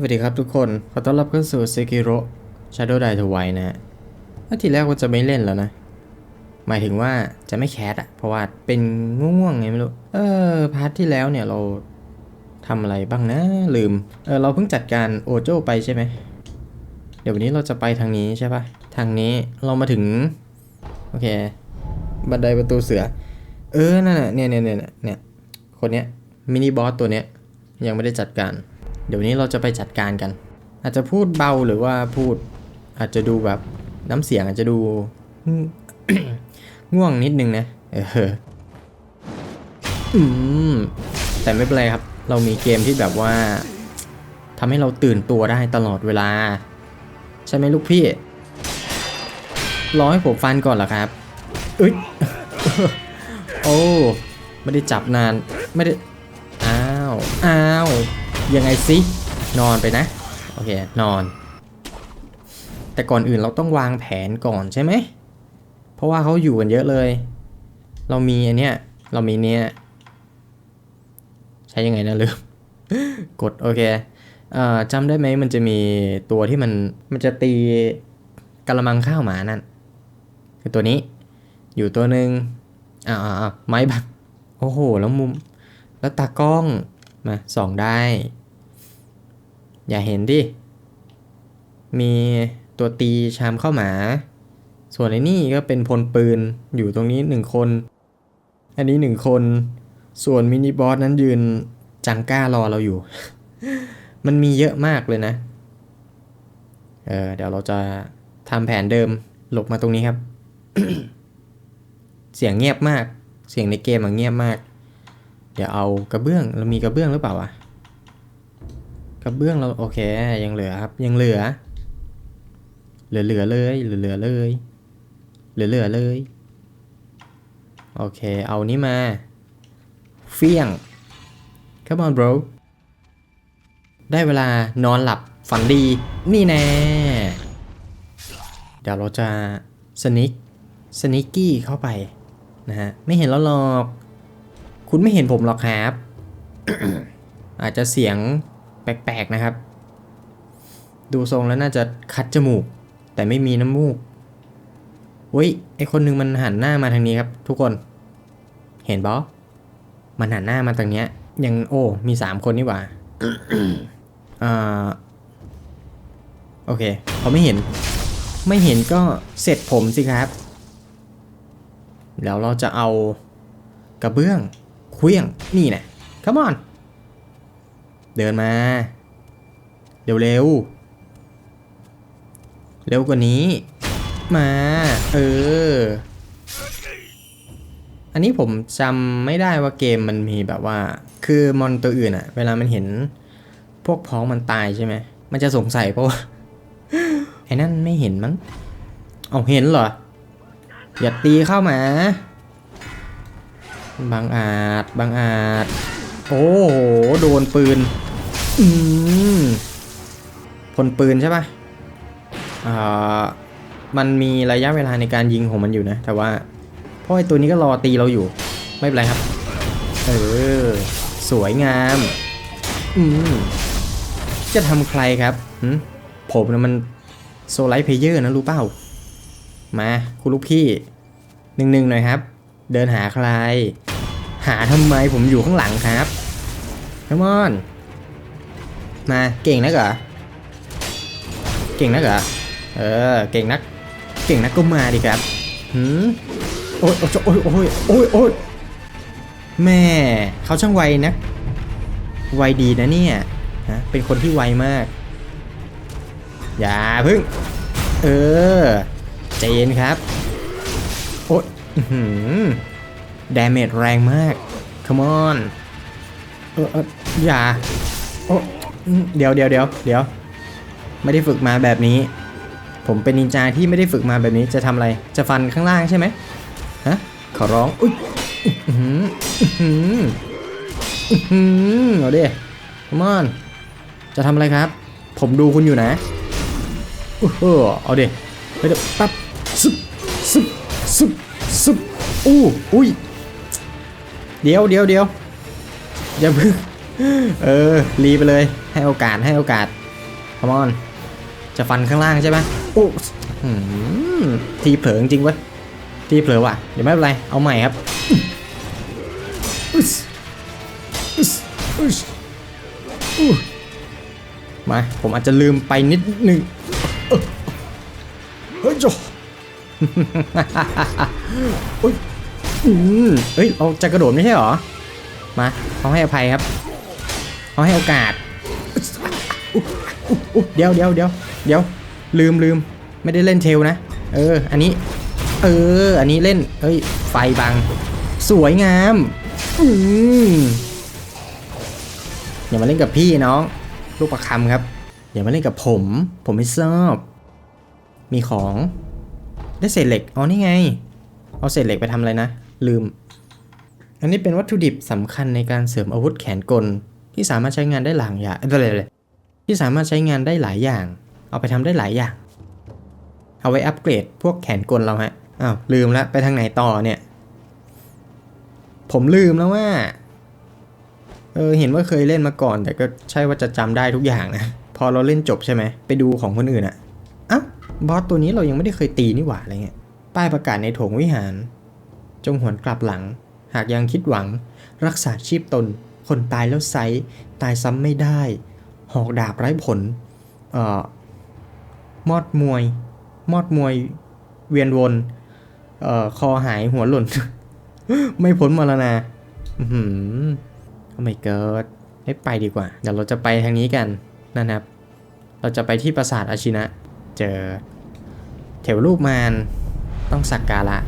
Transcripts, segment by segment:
สวัสดีครับทุกคน ขอต้อนรับเข้าสู่ Sekiro Shadow Die Twice นะฮะว่าทีแรกว่าจะไม่เล่นแล้วนะ หมายถึงว่าจะไม่แคสอะเพราะว่าเป็นง่วงๆไงไม่รู้ เออ พาร์ทที่แล้วเนี่ยเราทำอะไรบ้างนะ ลืม เออ เราเพิ่งจัดการโอโจไปใช่ไหม เดี๋ยววันนี้เราจะไปทางนี้ใช่ปะทางนี้เรามาถึง โอเค บันไดประตูเสือ เออ นั่นน่ะเนี่ยเนี่ยเนี่ยเนี่ยคนเนี้ยมินิบอสตัวเนี้ยยังไม่ได้จัดการ เดี๋ยวนี้เราจะไปจัดการกัน อาจจะพูดเบาหรือว่าพูดอาจจะดูแบบน้ำเสียงอาจจะดู ง่วงนิดนึงนะ เอออืมแต่ไม่เป็นไรครับ เรามีเกมที่แบบว่าทำให้เราตื่นตัวได้ตลอดเวลา ใช่ไหมลูกพี่รอให้ผมฟันก่อนเหรอครับเอ้ยโอ้ ไม่ได้จับนาน ไม่ได้ อ้าว อ้าว ยังไงสินอนไปนะ โอเค นอน แต่ก่อนอื่นเราต้องวางแผนก่อนใช่ไหม เพราะว่าเขาอยู่กันเยอะเลย เรามีอันเนี้ย เรามีเนี้ย ใช้ยังไงนะลืม กด โอเคเอ่อจำได้ไหมมันจะมีตัวที่มัน มันจะตีกระมังข้าวหมานั่น คือตัวนี้ อยู่ตัวหนึ่งอ่าอ่าอ่าไม้บักโอ้โห แล้วมุม แล้วตากล้อง มาส่องได้ อย่าเห็นดิ มีตัวตีชามเข้าหมา ส่วนไอ้นี่ก็เป็นพลปืนอยู่ตรงนี้หนึ่งคน อันนี้หนึ่งคน ส่วนมินิบอสนั้นยืนจังก้ารอเราอยู่ มันมีเยอะมากเลยนะ เออเดี๋ยวเราจะทำแผนเดิมหลบมาตรงนี้ครับ เสียงเงียบมาก เสียงในเกมมันเงียบมาก เดี๋ยวเอากระเบื้องเรามีกระเบื้องหรือเปล่าวะ กระเบื้องเราโอเค ยังเหลือครับ ยังเหลือ เหลือเหลือเลย เหลือเหลือเลย เหลือเหลือเลย โอเค เอานี้มา เฟี้ยง come on bro ได้เวลานอนหลับฝันดีนี่แน่ เดี๋ยวเราจะสนิกสนิกกี้เข้าไปนะฮะ ไม่เห็นแล้วหรอก คุณไม่เห็นผมหรอกครับ อาจจะเสียง ปลกๆนะครับ ดูทรงแล้วน่าจะคัดจมูก แต่ไม่มีน้ำมูกเว้ยไอคนหนึงมันหันหน้ามาทางนี้ครับ ทุกคน เห็นบอมันหันหน้ามาทางเนี้ย ยังโอ้มีสามคนนี่หว่าอ่าโอเคเขาไม่เห็น ไม่เห็นก็เสร็จผมสิครับ แล้วเราจะเอากระเบื้องเคลี้ยงนี่นะ come on เดินมา เร็วเร็วเร็วกว่านี้ มา เออ อันนี้ผมจำไม่ได้ว่าเกมมันมีแบบว่า คือมอนตัวอื่นอะเวลามันเห็น พวกพ้องมันตายใช่ไหม มันจะสงสัยเพราะว่าไอ้นั่นไม่เห็นมั้งเอาเห็นเหรอ อย่าตีเข้ามา บางอาจบางอาจ โอ้โห โดนปืน อืมพลปืนใช่ปะอ่า มันมีระยะเวลาในการยิงของมันอยู่นะ แต่ว่าเพราะไอตัวนี้ก็รอตีเราอยู่ ไม่เป็นไรครับ เออ สวยงาม อืม จะทำใครครับหืมผมนะมันโซไลท์เพเยอร์นะรู้เปล่า มาคุณลูกพี่หนึ่งหนึ่งหน่อยครับ เดินหาใคร หาทำไมผมอยู่ข้างหลังครับ come on มาเก่งนักเหรอเก่งนักเหรอเออเก่งนัก เก่งนักก็มาดิครับหืมโอ้ยโอ้ยโอ้ยโอ้ยโอ้ยแม่เขาช่างไวนะไวดีนะเนี่ยฮะเป็นคนที่ไวมาก อย่าพึ่ง เออใจเย็นครับ โอ้ยดาเมจแรงมาก come on เออเอออย่า โอ้ เดี๋ยวเดี๋ยวเดี๋ยวเดี๋ยว ไม่ได้ฝึกมาแบบนี้ ผมเป็นนินจาที่ไม่ได้ฝึกมาแบบนี้จะทำอะไร จะฟันข้างล่างใช่ไหมฮะ ขอร้อง อุ้ยอื้อหืออื้อหืออื้อหือเอาดิ come on จะทำอะไรครับ ผมดูคุณอยู่นะโอ้โหเอาดิเดี๋ยวปั๊บซึบซึบซึบซึบอู้อุ้ย เดี๋ยวเดี๋ยวเดี๋ยวอย่าเพิ่ง เออรีไปเลยให้โอกาสให้โอกาสคอมอนจะฟันข้างล่างใช่ไหมโอ้หืมทีเผลอจริงๆวะทีเผลอว่ะเดี๋ยวไม่เป็นไรเอาใหม่ครับอึ๊สอึ๊สอึ๊สอู้มาผมอาจจะลืมไปนิดหนึ่งเออเฮ้ยโจอุ้ยอืมเฮ้ยเราจะกระโดดไม่ใช่เหรอมาเขาให้อภัยครับ เขาให้โอกาสเดี๋ยวเดี๋ยวเดี๋ยวเดี๋ยวลืมลืมไม่ได้เล่นเทลนะ เออ อันนี้ เออ อันนี้เล่นเอ้ย ไฟบัง สวยงาม อืมอย่ามาเล่นกับพี่น้อง ลูกประคำครับ อย่ามาเล่นกับผม ผมไม่ชอบ มีของ ได้เศษเหล็ก อ๋อ นี่ไง เอาเศษเหล็กไปทำอะไรนะ ลืม อันนี้เป็นวัตถุดิบสำคัญในการเสริมอาวุธแขนกล ที่สามารถใช้งานได้หลายอย่างเลยที่สามารถใช้งานได้หลายอย่าง เอาไปทำได้หลายอย่าง เอาไว้อัปเกรดพวกแขนกลเราฮะอ้าวลืมล้วไปทางไหนต่อเนี่ย ผมลืมแล้วว่าเออเห็นว่าเคยเล่นมาก่อน แต่ก็ใช่ว่าจะจำได้ทุกอย่างนะพอเราเล่นจบใช่ไหมไปดูของคนอื่นอะอ้าวบอสตัวนี้เรายังไม่ได้เคยตีนี่หว่าอะไรเงี้ยป้ายประกาศในโถงวิหาร จงหวนกลับหลัง หากยังคิดหวังรักษาชีพตน คนตายแล้วไซส์ตายซ้ำไม่ได้ หอกดาบไร้ผลเอ่อมอดมวย มอดมวยเวียนวนเอ่อคอหายหัวหล่น ไม่พ้นมรณาอือหือโอ้ไม่เกิดให้ไปดีกว่า เดี๋ยวเราจะไปทางนี้กันนะครับ เราจะไปที่ปราสาทอาชินะ เจอเถวรูปมารต้องสักการะ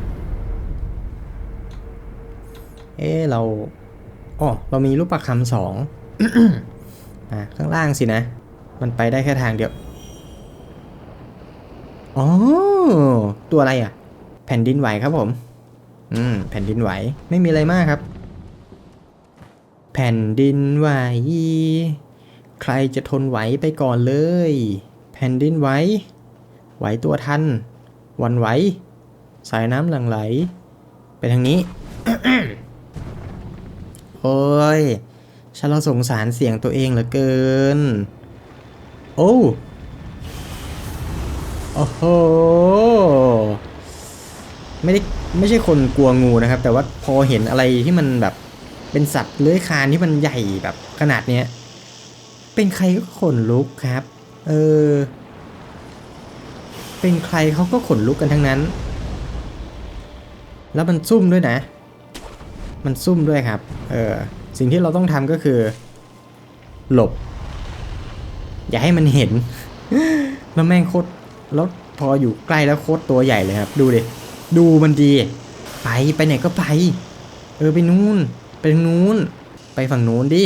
เอ๊เรา อ๋อเรามีรูปประคำสองอะข้างล่างสินะ มันไปได้แค่ทางเดียว อ๋อ ตัวอะไรอะ แผ่นดินไหวครับผม อืม แผ่นดินไหว ไม่มีอะไรมากครับ แผ่นดินไหว ใครจะทนไหวไปก่อนเลย แผ่นดินไหว ไหวตัวทัน วันไหว สายน้ำหลั่งไหล ไปทางนี้ โอ้ย ฉันเราสงสารเสียงตัวเองเหลือเกิน โอ้ โอ้โห ไม่ได้ไม่ใช่คนกลัวงูนะครับ แต่ว่าพอเห็นอะไรที่มันแบบเป็นสัตว์เลื้อยคลานที่มันใหญ่แบบขนาดเนี้ย เป็นใครก็ขนลุกครับ เออ เป็นใครเขาก็ขนลุกกันทั้งนั้น แล้วมันซุ่มด้วยนะ มันซุ่มด้วยครับ เออ สิ่งที่เราต้องทำก็คือ หลบ อย่าให้มันเห็น แล้วแม่งโคตรแล้วพออยู่ใกล้แล้วโคตรตัวใหญ่เลยครับ ดูดิ ดูมันดี ไป ไปไหนก็ไป เออ ไปนู้นไปนู้น ไปฝั่งนู้นดิ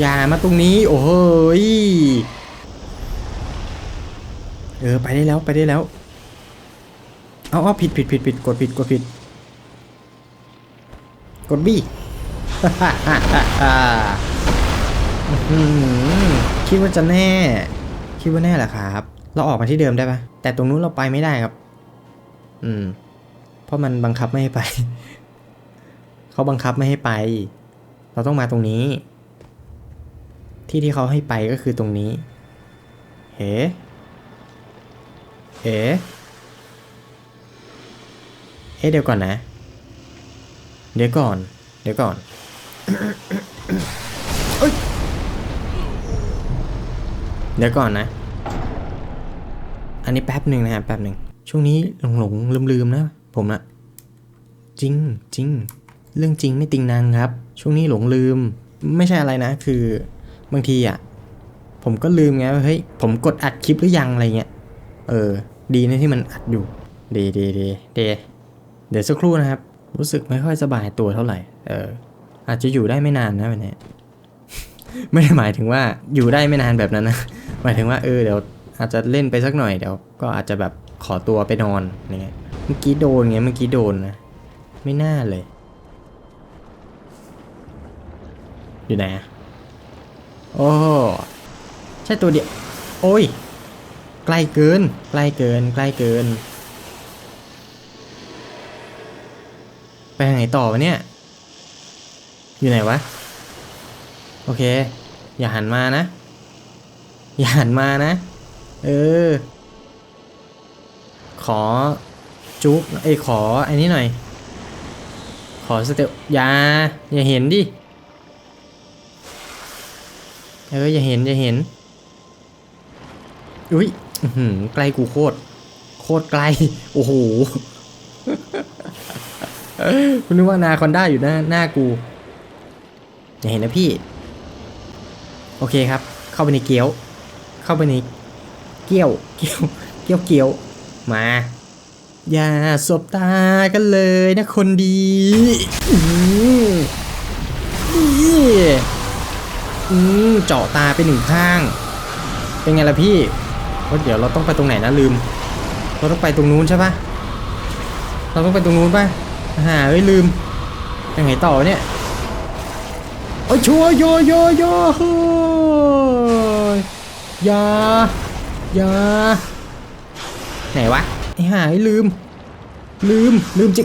อย่ามาตรงนี้ โอ้โยเออ ไปได้แล้ว ไปได้แล้ว เอาเอาผิดผิดผิดผิดกดผิดกดผิด กดบี้คิดว่าจะแน่ คิดว่าแน่เหรอครับ เราออกมาที่เดิมได้ปะแต่ตรงนู้นเราไปไม่ได้ครับ อืม เพราะมันบังคับไม่ให้ไป เขาบังคับไม่ให้ไป เราต้องมาตรงนี้ ที่ที่เขาให้ไปก็คือตรงนี้ เฮ้เอ๋เอ๊ะเดี๋ยวก่อนนะ เดี๋ยวก่อน เดี๋ยวก่อนเอ้ยเดี๋ยวก่อนนะ อันนี้แป๊บหนึ่งนะครับแป๊บหนึ่ง ช่วงนี้หลงหลงลืมลืมๆนะ ผมอะจริงจริง เรื่องจริงไม่ติงนางครับ ช่วงนี้หลงลืม ไม่ใช่อะไรนะ คือบางทีอะผมก็ลืมไงว่าเฮ้ยผมกดอัดคลิปหรือยังอะไรเงี้ย เออ ดีนะที่มันอัดอยู่ ดีดีดีดีเดี๋ยวสักครู่นะครับ รู้สึกไม่ค่อยสบายตัวเท่าไหร่ เออ อาจจะอยู่ได้ไม่นานนะวันนี้ไม่ได้หมายถึงว่าอยู่ได้ไม่นานแบบนั้นนะ หมายถึงว่าเออเดี๋ยวอาจจะเล่นไปสักหน่อยเดี๋ยวก็อาจจะแบบขอตัวไปนอนอะไรเงี้ย เมื่อกี้โดนไงเมื่อกี้โดนนะ ไม่น่าเลย อยู่ไหนอะโอ้ใช่ตัวเดียว โอ้ย ใกล้เกิน ใกล้เกิน ใกล้เกิน ไปทางไหนต่อวะเนี่ย อยู่ไหนวะ โอเค อย่าหันมานะ อย่าหันมานะ เออ ขอจุ๊กเอ้ขอไอ้นี้หน่อย ขอสเตลอย่าอย่าเห็นดิ เอออย่าเห็นอย่าเห็น อุ้ยไกลกูโคตร โคตรไกล โอ้โห คุณนึกว่านาคอนด้าอยู่หน้าหน้ากูอย่าเห็นนะพี่ โอเคครับ เข้าไปในเกี๊ยว เข้าไปในเกี๊ยว เกี๊ยว เกี๊ยวเกี๊ยว มา อย่าสบตากันเลยนะคนดีอืมอืมเจาะตาไปหนึ่งข้าง เป็นไงล่ะพี่ว่าเดี๋ยวเราต้องไปตรงไหนนะลืม เราต้องไปตรงนู้นใช่ปะเราต้องไปตรงนู้นปะ หาเอ้ยลืมยังไงต่อเนี่ยโอ้ยชัวโยโยโยเฮ้ยยายาไหนวะไอ้หายลืม ลืมลืมจิ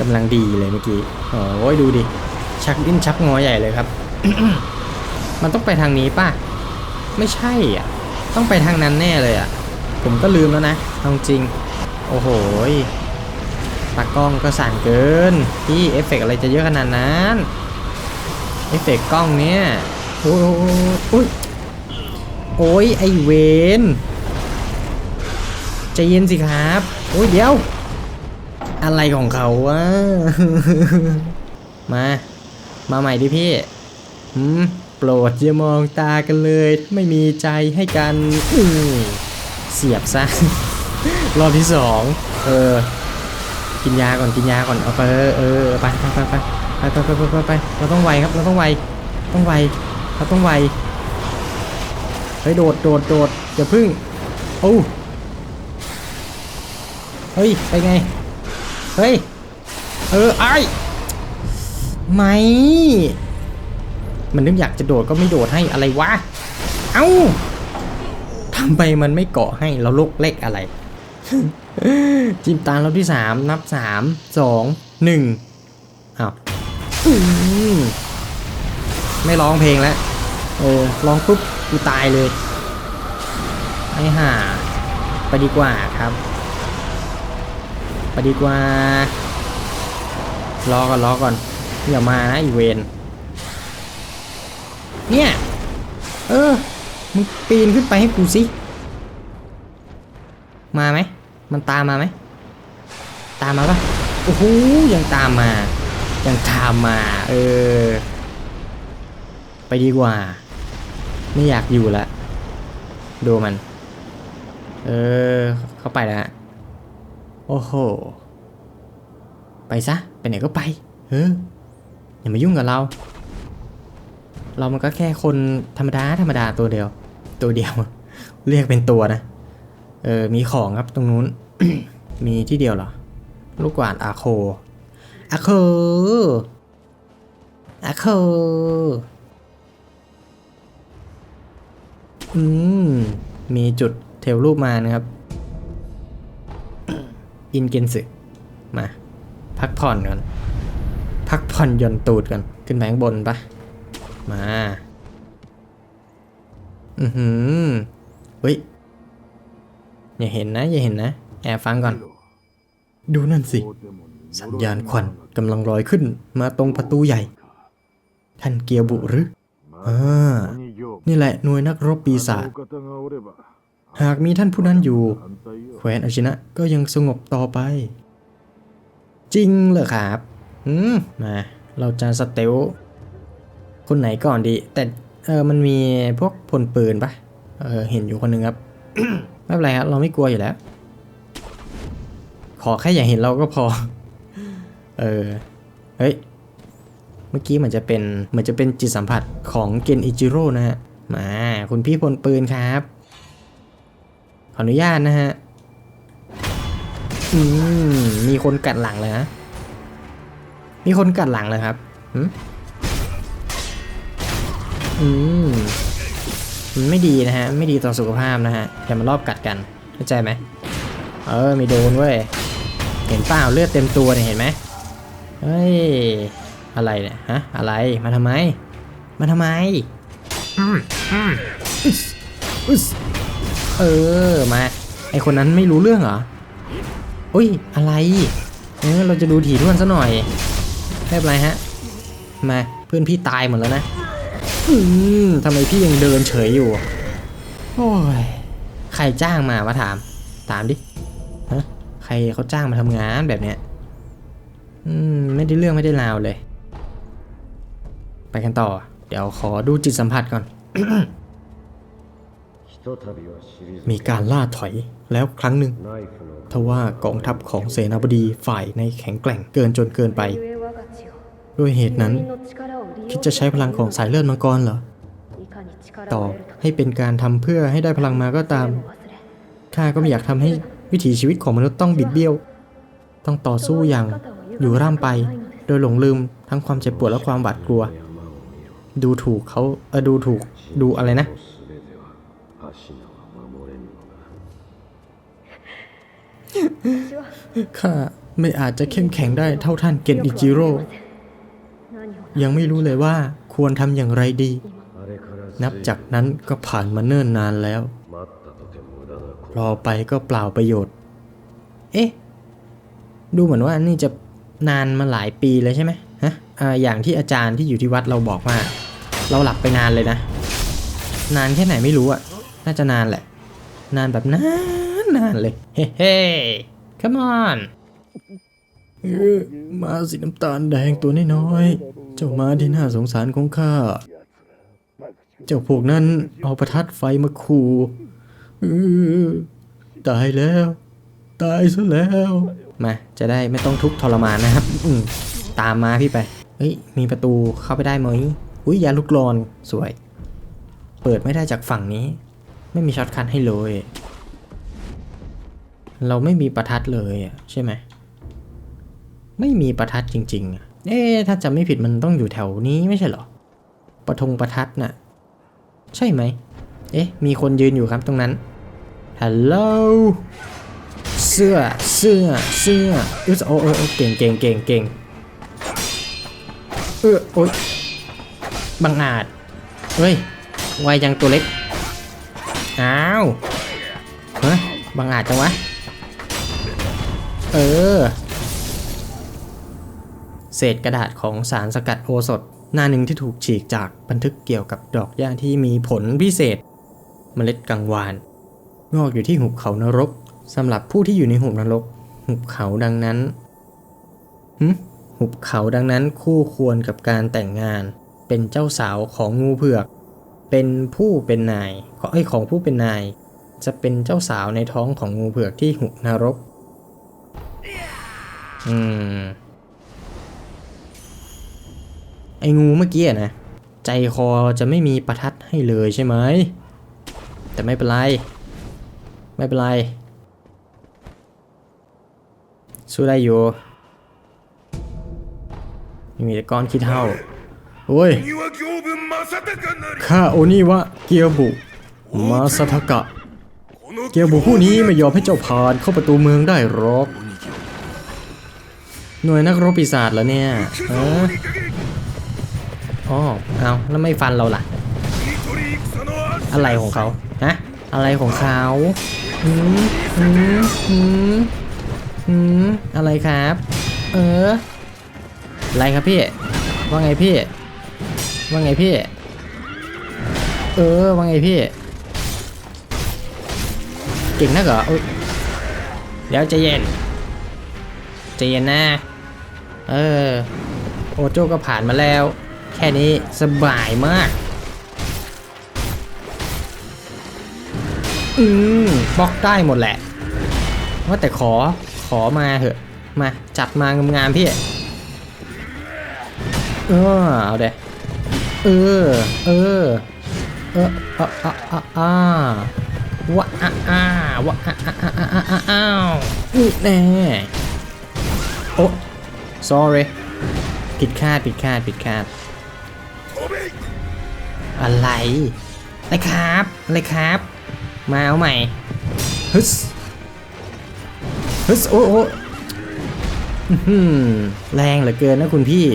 กำลังดีเลยเมื่อกี้โอ้ยดูดิ ชักดิ้นชักงอใหญ่เลยครับ มันต้องไปทางนี้ป่ะ ไม่ใช่อะ ต้องไปทางนั้นแน่เลยอะ ผมก็ลืมแล้วนะเอาจริง โอ้โหตากล้องก็สั่นเกินพี่เอฟเฟกต์อะไรจะเยอะขนาดนั้นเอฟเฟกต์กล้องเนี่ยโอ้ยโอ้ยโอ้ยไอเวนใจเย็นสิครับ โอ้ยเดี๋ยว อะไรของเขาวะมา มาใหม่ดิพี่โปรดอย่ามองตากันเลย ไม่มีใจให้กันอื เสียบซะ รอบที่สอง เออ กินยาก่อนกินยาก่อน เอาไป เออเออไปไปไปไปไปไปไปไปไปไปเราต้องไวครับ เราต้องไว ต้องไว เราต้องไว เฮ้ยโดดโดดโดดอย่าพึ่งโอ้เฮ้ย ไปไง เฮ้ย เออไอไม่ มันนึกอยากจะโดดก็ไม่โดดให้อะไรวะ เอ้า ทำไมมันไม่เกาะให้เราลกเล็กอะไร จิมตาเราที่สามนับสามสองหนึ่งอ้าวอืมไม่ร้องเพลงแล้ว เออร้องปุ๊บกูตายเลยไอ้ห่าไปดีกว่าครับไปดีกว่ารอก่อนรอก่อนอย่ามานะอีเวนเนี่ย เออ มึงปีนขึ้นไปให้กูสิมาไหมมันตามมาไหมตามมาปะโอ้โหยังตามมา ยังตามมา เออ ไปดีกว่า ไม่อยากอยู่ละดูมัน เออ เข้าไปแล้วฮะโอ้โห ไปซะ ไปไหนก็ไป เออ อย่ามายุ่งกับเรา เรามันก็แค่คนธรรมดา ธรรมดาตัวเดียว ตัวเดียว เรียกเป็นตัวนะ เออ มีของครับตรงนู้น มีที่เดียวเหรอ ลูกกวาดอาโค อาโค อาโค อืม มีจุดเทลรูปมานะครับ อินเกนสึมา พักผ่อนก่อน พักผ่อนย่อนตูดก่อน ขึ้นไปข้างบนปะมา อือหือเฮ้ย อย่าเห็นนะ อย่าเห็นนะ แอบฟังก่อน ดูนั่นสิ สัญญาณควันกำลังลอยขึ้น มาตรงประตูใหญ่ ท่านเกียวบุหรืออ่านี่แหละหน่วยนักรบปีศาจหากมีท่านผู้นั้นอยู่ แคว้นอาชินะก็ยังสงบต่อไป จริงเหรอครับ อืม มา เราจะสเตล คนไหนก่อนดี แต่ เออมันมีพวกพลปืนปะเออเห็นอยู่คนหนึ่งครับ ไม่เป็นไรครับเราไม่กลัวอยู่แล้ว ขอแค่อย่าเห็นเราก็พอ เออเฮ้ยเมื่อกี้เหมือนจะเป็นเหมือนจะเป็นจิตสัมผัสของเกนอิจิโร่นะฮะมาคุณพี่พลปืนครับ ขออนุญาตนะฮะอืมมีคนกัดหลังเลยฮะมีคนกัดหลังเลยครับหืม อืมมันไม่ดีนะฮะ ไม่ดีต่อสุขภาพนะฮะอย่ามารอบกัดกันเข้าใจไหมเออมีโดนเว้ยเห็นเปล่าเลือดเต็มตัวเนี่ยเห็นไหมเฮ้ยอะไรเนี่ยฮะอะไรมาทำไมมาทำไมอืมอืมอึสเออมาไอคนนั้นไม่รู้เรื่องเหรออุ้ยอะไรเออเราจะดูถี่ถ้วนซะหน่อยไม่เป็นไรฮะมาเพื่อนพี่ตายหมดแล้วนะ ทำไมพี่ยังเดินเฉยอยู่ โอ้ย ใครจ้างมาวะถาม ถามดิ ฮะ ใครเขาจ้างมาทำงานแบบเนี้ย อืม ไม่ได้เรื่องไม่ได้ราวเลย ไปกันต่อ เดี๋ยวขอดูจิตสัมผัสก่อน มีการล่าถอยแล้วครั้งหนึ่งทว่ากองทัพของเสนาบดีฝ่ายในแข็งแกร่งเกินจนเกินไป ด้วยเหตุนั้น คิดจะใช้พลังของสายเลือดมังกรเหรอ ต่อให้เป็นการทำเพื่อให้ได้พลังมาก็ตาม ข้าก็ไม่อยากทำให้วิถีชีวิตของมนุษย์ต้องบิดเบี้ยว ต้องต่อสู้อย่างอยู่ร่ำไป โดยหลงลืมทั้งความเจ็บปวดและความหวาดกลัว ดูถูกเขาเออดูถูกดูอะไรนะ ข้าไม่อาจจะเข้มแข็งได้เท่าท่านเกนอิจิโร่ ยังไม่รู้เลยว่าควรทำอย่างไรดี นับจากนั้นก็ผ่านมาเนิ่นนานแล้ว รอไปก็เปล่าประโยชน์ เอ๊ะ ดูเหมือนว่านี่จะนานมาหลายปีเลยใช่ไหมฮะออย่างที่อาจารย์ที่อยู่ที่วัดเราบอกว่า เราหลับไปนานเลยนะ นานแค่ไหนไม่รู้อะน่าจะนานแหละ นานแบบนานนานเลย เฮ้เฮ้ come on มาสีน้ำตาลแดงตัวน้อย จ้าม้าที่น่าสงสารของข้า เจ้าพวกนั้นเอาประทัดไฟมาขู่ตายแล้ว ตายซะแล้ว มา จะได้ไม่ต้องทุกข์ทรมานนะครับอืตามมาพี่ไป เฮ้ย มีประตูเข้าไปได้ไหมอุ้ยยาลูกรอนสวย เปิดไม่ได้จากฝั่งนี้ ไม่มีช็อตคัทให้เลย เราไม่มีประทัดเลยใช่ไหม ไม่มีประทัดจริง ๆ เอ๊ถ้าจำไม่ผิดมันต้องอยู่แถวนี้ไม่ใช่เหรอประทงประทัดน่ะ ใช่ไหม เอ๊ะ มีคนยืนอยู่ครับตรงนั้น ฮัลโหล เสื้อ เสื้อ เสื้ออุ๊ยโอ้โอ้เก่งเก่งเก่งเก่งเออโอ๊ยบังอาจ เฮ้ยไวจังตัวเล็ก อ้าว เฮ้ยบังอาจจังวะ เออ ศษกระดาษของสารสกัดโอสถ หน้าหนึ่งที่ถูกฉีกจากบันทึกเกี่ยวกับดอกหญ้าที่มีผลพิเศษ เมล็ดกังวานงอกอยู่ที่หุบเขานรกสำหรับผู้ที่อยู่ในหุบนรก หุบเขาดังนั้นหึหุบเขาดังนั้นคู่ควรกับการแต่งงาน เป็นเจ้าสาวของงูเผือก เป็นผู้เป็นนายขอเอ้ของผู้เป็นนาย จะเป็นเจ้าสาวในท้องของงูเผือกที่หุบนรก อืม ไอ้งูเมื่อกี้นะ ใจคอจะไม่มีประทัดให้เลยใช่ไหม แต่ไม่เป็นไร ไม่เป็นไร สู้ได้อยู่มีแต่ก้อนคิดเท่าโอ้ยข้าโอนี่วะเกียบุ มาสทกะ เกียบุผู้นี้ไม่ยอมให้เจ้าผ่านเข้าประตูเมืองได้หรอก หน่วยนักรบปีศาจแล้วเนี่ยเเอาแล้วไม่ฟันเราล่ะ อะไรของเขาฮะอะไรของเขาหืมหืมหืมหืมอะไรครับ เอออะไรครับพี่ ว่าไงพี่ ว่าไงพี่ เออ ว่าไงพี่ เก่งนักเหรอเดี๋ยวใจเย็นใจเย็นนะ เออ โอโจก็ผ่านมาแล้ว ค่นี้สบายมาก อืมบล็อกได้หมดแหละ ว่าแต่ขอขอมาเหอะ มาจัดมางามๆพี่ เออเอาเดเออ เออ เอออะอะอะอ่าวะอะอ่าวะอะอะอะอะอะอ้าวนี่แน่โอ้ sorry ผิดคาดผิดคาดผิดคาด อะไรอะไรครับอะไรครับ มาเอาใหม่ฮึสฮึสโอ้โหแรงเหลือเกินนะคุณพี่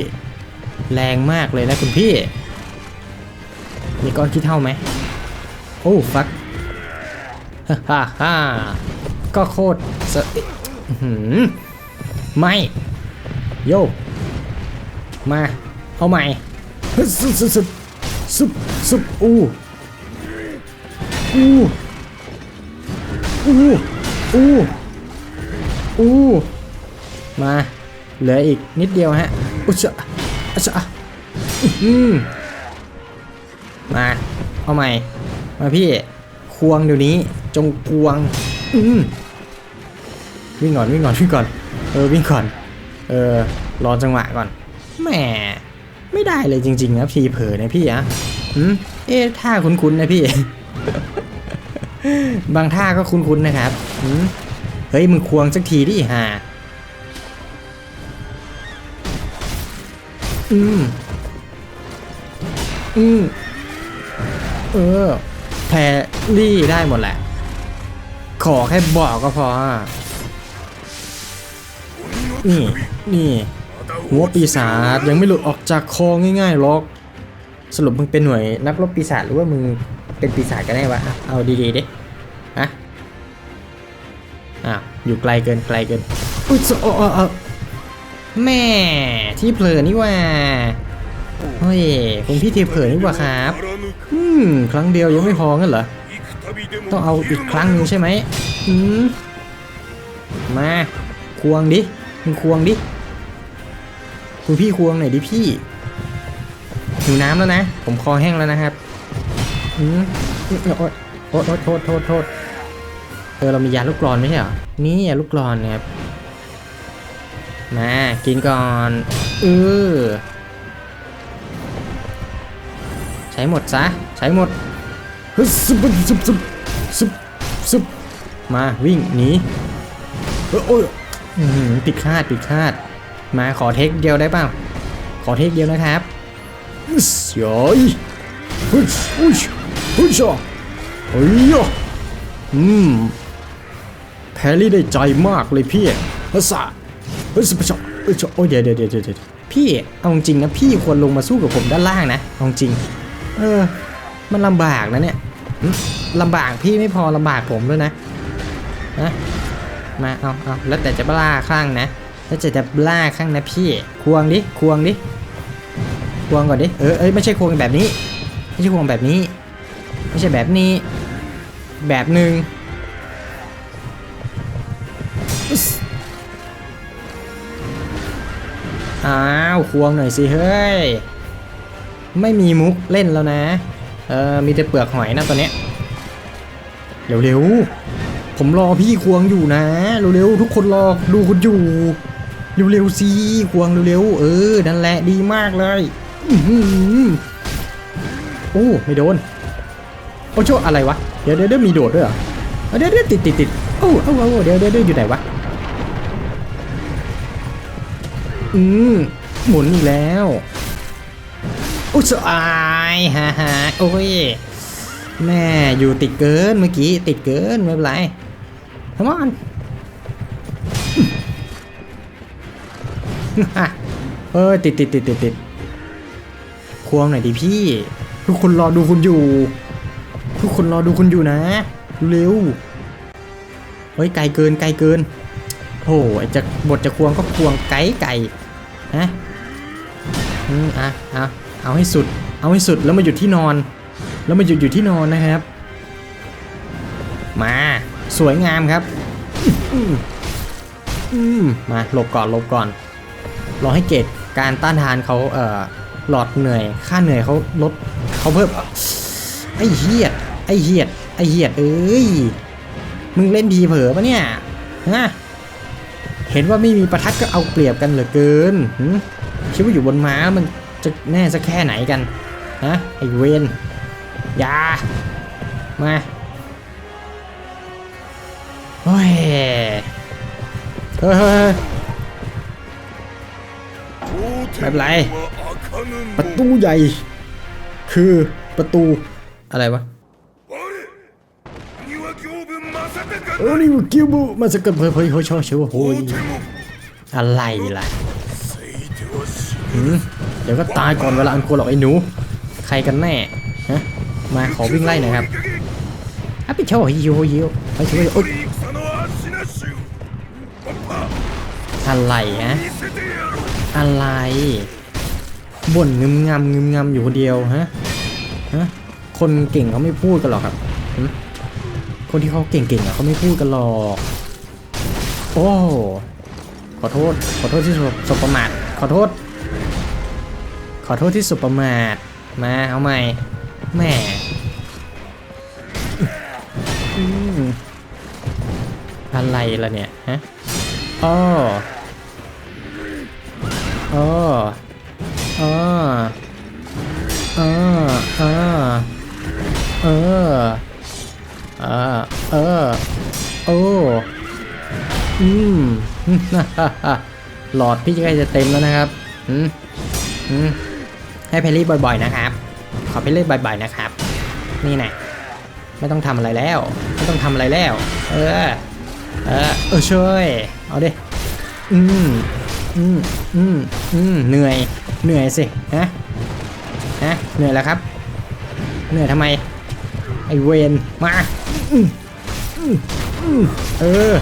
แรงมากเลยนะคุณพี่ มีก้อนขี้เท่าไหมโอ้ฟักฮ่าฮ่าก็โคตรสะอื้อหือไม่ โย มา เอาใหม่ ฮึดซุบซุบซุบซุบซุบอู้อู้อู้อู้อู้มาเหลืออีกนิดเดียวฮะอุชะอุชะอื้อหือมาเอาใหม่ มาพี่ควงเดี๋ยวนี้จงควงอืมวิ่งก่อนวิ่งก่อนวิ่งก่อนเออวิ่งก่อนเออรอจังหวะก่อนแหม ไม่ได้เลยจริง ๆ นะพี่เผลอนะพี่อะเอ๊ะท่าคุ้นๆนะพี่ บางท่าก็คุ้นๆนะครับเฮ้ยมึงควงสักทีดิห่าอืม อืม เออแพรี่ได้หมดแหละ ขอแค่บอกก็พอ นี่ นี่ หัวปีศาจยังไม่หลุดออกจากคอง่ายๆหรอก สรุปมึงเป็นหน่วยนักรบปีศาจหรือว่ามึงเป็นปีศาจกันแน่วะ เอาดีๆดิอะอะอยู่ไกลเกินไกลเกิน อุ้ยโอ้โแม่ที่เผลอนี่ว่าเฮ้ยคุณพี่ที่เผลอนี่ว่าครับ อืม ครั้งเดียวยังไม่พองั้นเหรอ ต้องเอาอีกครั้งหนึ่งใช่ไหมอืม มา ควงดิ มึงควงดิ คุณพี่ควงหน่อยดิพี่หิวน้ำแล้วนะ ผมคอแห้งแล้วนะครับอืมโอ๊ยโอ๊ยโอ๊ยโทษโทษโทษเออเรามียาลูกกรอนไม่ใช่เหรอ นี่ยาลูกกรอนนะครับ มากินก่อนเออใช้หมดซะ ใช้หมดฮึบซึบซึบซึบซึบซึบซึบมาวิ่งหนีเอ้ยโอ้ยอื้อหือติดคาดติดคาด มาขอเทคเดียวได้เปล่า ขอเทคเดียวนะครับสยอยฮึชฮึชฮึชอะเฮ้ยอืมแพรรี่ได้ใจมากเลยพี่ฮัสซะฮัสปะชะเอ้ยชะโอ้ยเดี๋ยวเดี๋ยวเดี๋ยวเดี๋ยวพี่เอาจริงนะพี่ควรลงมาสู้กับผมด้านล่างนะเอาจริง เออ มันลำบากนะเนี่ยลำบากพี่ไม่พอลำบากผมด้วยนะนะมาเอาเอาแล้วแต่จะบ้าข้างนะ แล้วจะจะบ้าข้างนะพี่ควงดิควงดิควงก่อนดิเออเอ้ยไม่ใช่ควงแบบนี้ ไม่ใช่ควงแบบนี้ ไม่ใช่แบบนี้ แบบหนึ่งอ้าวควงหน่อยสิเฮ้ยไม่มีมุกเล่นแล้วนะเออมีแต่เปลือกหอยนะตอนนี้เร็วๆผมรอพี่ควงอยู่นะเร็วๆทุกคนรอดูคุณอยู่ เร็วๆสิควงเร็วๆเออนั่นแหละดีมากเลยโอ้ไม่โดนโอ้โชอะไรวะเดี๋ยวเดี๋ยวมีโดดด้วยเหรอเดี๋ยวเดี๋ยวติดติดติดโอ้โอ้โอ้เดี๋ยวเดี๋ยวเดี๋ยวอยู่ไหนวะอืมหมุนอีกแล้วอุยสอายฮ่าฮ่าโอ้ยแม่อยู่ติดเกินเมื่อกี้ติดเกินไม่เป็นไรทมอน เออติดติดติดติดติดควงหน่อยดิพี่ ทุกคนรอดูคุณอยู่ ทุกคนรอดูคุณอยู่นะ เร็วเฮ้ยไกลเกินไกลเกินโอ้ไอจะบทจะควงก็ควงไกลไก่ฮะอืมอะอะเอาให้สุด เอาให้สุดแล้วมาหยุดที่นอน แล้วมาหยุดอยู่ที่นอนนะครับ มาสวยงามครับ อืมมาหลบก่อนหลบก่อน รอให้เกรดการต้านทานเขาเอ่อหลอดเหนื่อย ค่าเหนื่อยเขาลดเขาเพิ่มไอ้เหียดไอ้เหียดไอ้เหียดเอ้ยมึงเล่นทีเผลอปะเนี่ยฮะเห็นว่าไม่มีประทัดก็เอาเปรียบกันเหลือเกินคิดว่าอยู่บนม้ามันจะแน่สักแค่ไหนกันฮะไอเวนอยามาโอ้ยเฮ้ยเฮ้ย ไม่เป็นไร ประตูใหญ่ คือประตูอะไรวะโอ้นี่กิวบุมาสกัดเผยเผยชอเชียวโหยอะไรล่ะเดี๋ยวก็ตายก่อนเวลาอันควรหรอกไอ้หนู ใครกันแน่ฮะมาขอวิ่งไล่นะครับอะไปเชียวฮิวฮิวไปช่วยโอ๊ยอะไรฮะ อะไร บ่นงึมงำงึมงำอยู่คนเดียวฮะฮะคนเก่งเขาไม่พูดกันหรอกครับคนที่เขาเก่งๆอะเขาไม่พูดกันหรอก โอ้ขอโทษ ขอโทษที่สบสบประมาทขอโทษ ขอโทษที่สุประมาทมาเอาใหม่แหม่อืมอะไรล่ะเนี่ยฮะอ้อ อ้ออ้ออ้ออ้อเออเออเออโอ้อืมหลอดพี่ใกล้จะเต็มแล้วนะครับอืมอืมให้เพลลี่บ่อยๆนะครับ ขอเพลลี่บ่อยๆนะครับ นี่นะไม่ต้องทำอะไรแล้ว ไม่ต้องทำอะไรแล้ว เออ เออ เออช่วย เอาดิ อืม อืมอืมอืมเหนื่อย เหนื่อยสิฮะฮะเหนื่อยแล้วครับ เหนื่อยทำไม ไอเวนมาเออ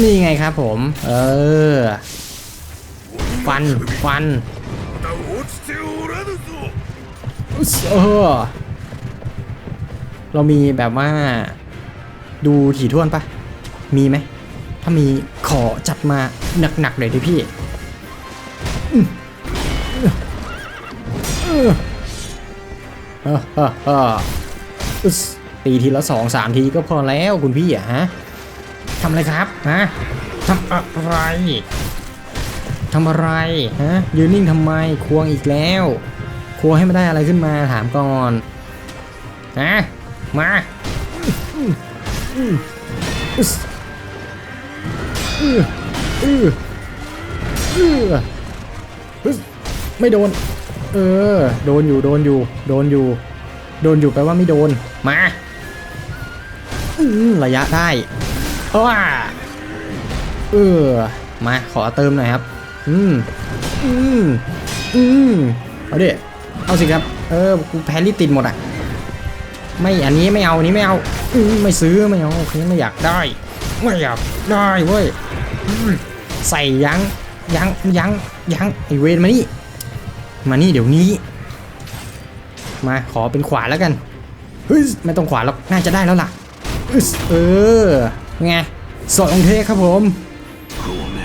นี่ไงครับผม เออ ฟัน ฟันเออ เรามีแบบว่า ดูถี่ท่วนปะ มีไหม ถ้ามี ขอจัดมาหนักๆเลยดิพี่อืมเออเออเออเอออึ๊สตีทีละสองสามทีก็พอแล้วคุณพี่อะฮะทำอะไรครับฮะทำอะไรทำอะไรฮะยืนนิ่งทำไมควงอีกแล้วควงให้ไม่ได้อะไรขึ้นมาถามก่อนฮะมา อืมอืมอึ๊สอืออืออไม่โดน เออ โดนอยู่ โดนอยู่ โดนอยู่ โดนอยู่แปลว่าไม่โดน มาอืมระยะได้ว้าเออ มาขอเติมหน่อยครับ อืม อืม อืม เอาดิเอาสิครับ เออ กูแพนลี่ติดหมดอะ ไม่ อันนี้ไม่เอา อันนี้ไม่เอาอืมไม่ซื้อ ไม่เอาโอเคไม่อยากได้ ไม่อยากได้เว้ยใส่ยั้งยั้งยั้งยั้งไอเวนมานี่ มานี่เดี๋ยวนี้ มาขอเป็นขวาแล้วกันเฮ้ยไม่ต้องขวาหรอกน่าจะได้แล้วล่ะเออไงสองเทครับผม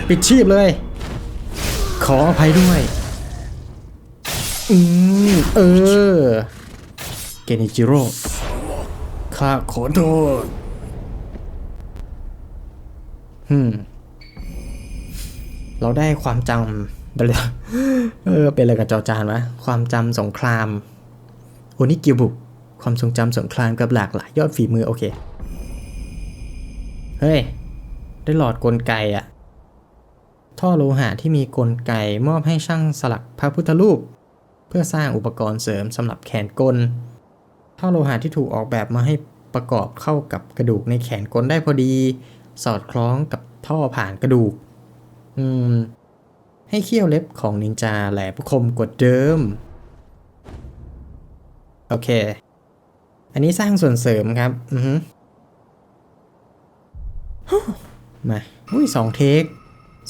ปิดชีพเลย ขออภัยด้วยอืมเออเกนิจิโร่ข้าขอโทษ ฮึมเราได้ความจำเดี๋ยวเออ เป็นอะไรกับจอจานวะ ความจำสงครามโอนิกิบุก ความทรงจำสงครามกับหลากหลายยอดฝีมือโอเค เฮ้ย ได้หลอดกลไกอะท่อโลหะที่มีกลไกมอบให้ช่างสลักพระพุทธรูป เพื่อสร้างอุปกรณ์เสริมสำหรับแขนกล ท่อโลหะที่ถูกออกแบบมาให้ประกอบเข้ากับกระดูกในแขนกลได้พอดี สอดคล้องกับท่อผ่านกระดูก อืม ให้เขี้ยวเล็บของนินจาแหลมคมกว่าเดิม โอเค อันนี้สร้างส่วนเสริมครับ อือฮึมาอุ้ยสองเทค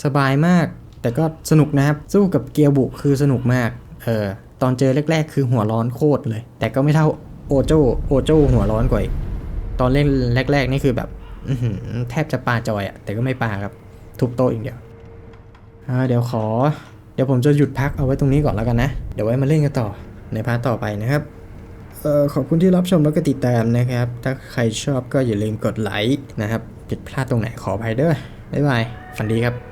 สบายมาก แต่ก็สนุกนะครับ สู้กับเกียร์บุคือสนุกมาก เออ ตอนเจอแรกๆ คือหัวร้อนโคตรเลย แต่ก็ไม่เท่าโอโจโอโจหัวร้อนกว่าอีก ตอนเล่นแรก ๆ นี่คือแบบ แทบจะปาจอยอะแต่ก็ไม่ปาครับ ทุบโต๊ะอย่างเดียวเดี๋ยวขอ เดี๋ยวผมจะหยุดพักเอาไว้ตรงนี้ก่อนแล้วกันนะ เดี๋ยวไว้มาเล่นกันต่อในพาร์ทต่อไปนะครับออขอบคุณที่รับชมแล้วก็ติดตามนะครับ ถ้าใครชอบก็อย่าลืมกดไลค์นะครับ ผิดพลาดตรงไหนขออภัยเด้อบ๊ายบาย ฝันดีครับ